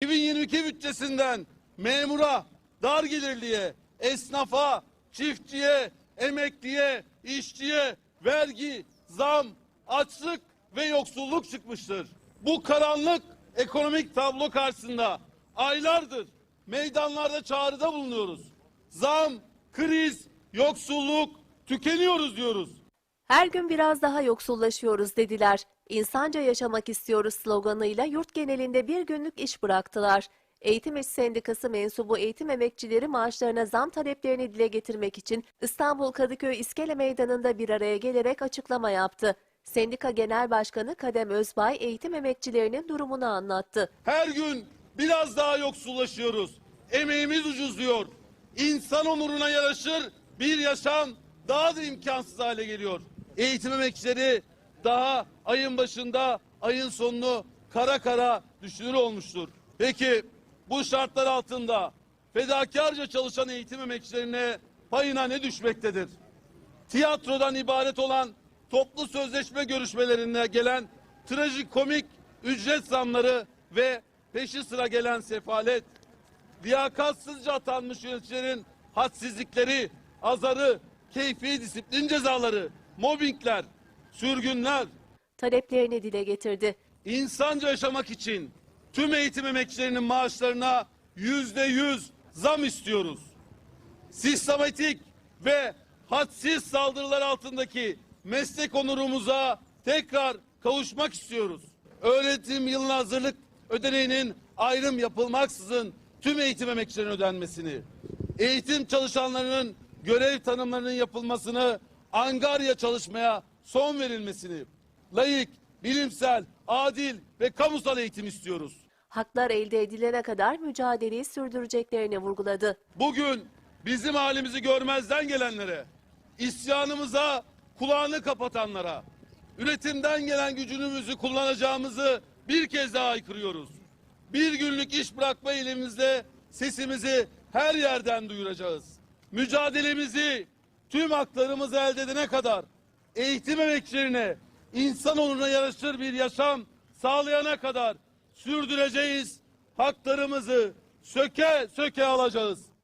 2022 bütçesinden memura, dar gelirliye, esnafa, çiftçiye, emekliye, işçiye vergi, zam, açlık ve yoksulluk çıkmıştır. Bu karanlık ekonomik tablo karşısında aylardır meydanlarda çağrıda bulunuyoruz. Zam, kriz, yoksulluk, tükeniyoruz diyoruz. Her gün biraz daha yoksullaşıyoruz dediler. İnsanca yaşamak istiyoruz sloganıyla yurt genelinde bir günlük iş bıraktılar. Eğitim İş Sendikası mensubu eğitim emekçileri maaşlarına zam taleplerini dile getirmek için İstanbul Kadıköy İskele Meydanı'nda bir araya gelerek açıklama yaptı. Sendika Genel Başkanı Kadem Özbay eğitim emekçilerinin durumunu anlattı. Her gün biraz daha yoksullaşıyoruz. Emeğimiz ucuzluyor. İnsan onuruna yaraşır bir yaşam daha da imkansız hale geliyor. Eğitim emekçileri daha ayın başında ayın sonunu kara kara düşünür olmuştur. Peki bu şartlar altında fedakarca çalışan eğitim emekçilerine payına ne düşmektedir? tiyatrodan ibaret olan toplu sözleşme görüşmelerine gelen trajikomik ücret zamları ve peşi sıra gelen sefalet, liyakatsızca atanmış yöneticilerin hadsizlikleri, azarı, keyfi disiplin cezaları, mobbingler, sürgünler, Taleplerini dile getirdi. insanca yaşamak için tüm eğitim emekçilerinin maaşlarına yüzde yüz zam istiyoruz. Sistematik ve hadsiz saldırılar altındaki meslek onurumuza tekrar kavuşmak istiyoruz. Öğretim yılına hazırlık ödeneğinin ayrım yapılmaksızın tüm eğitim emekçilerine ödenmesini, eğitim çalışanlarının görev tanımlarının yapılmasını, angarya çalışmaya son verilmesini, layık, bilimsel, adil ve kamusal eğitim istiyoruz. Haklar elde edilene kadar mücadeleyi sürdüreceklerini vurguladı. Bugün bizim halimizi görmezden gelenlere, isyanımıza kulağını kapatanlara, üretimden gelen gücümüzü kullanacağımızı bir kez daha aykırıyoruz. Bir günlük iş bırakma elimizle sesimizi her yerden duyuracağız. Mücadelemizi tüm haklarımızı elde edene kadar eğitim emekçilerine insan onuruna yaraşır bir yaşam sağlayana kadar sürdüreceğiz. Haklarımızı söke söke alacağız.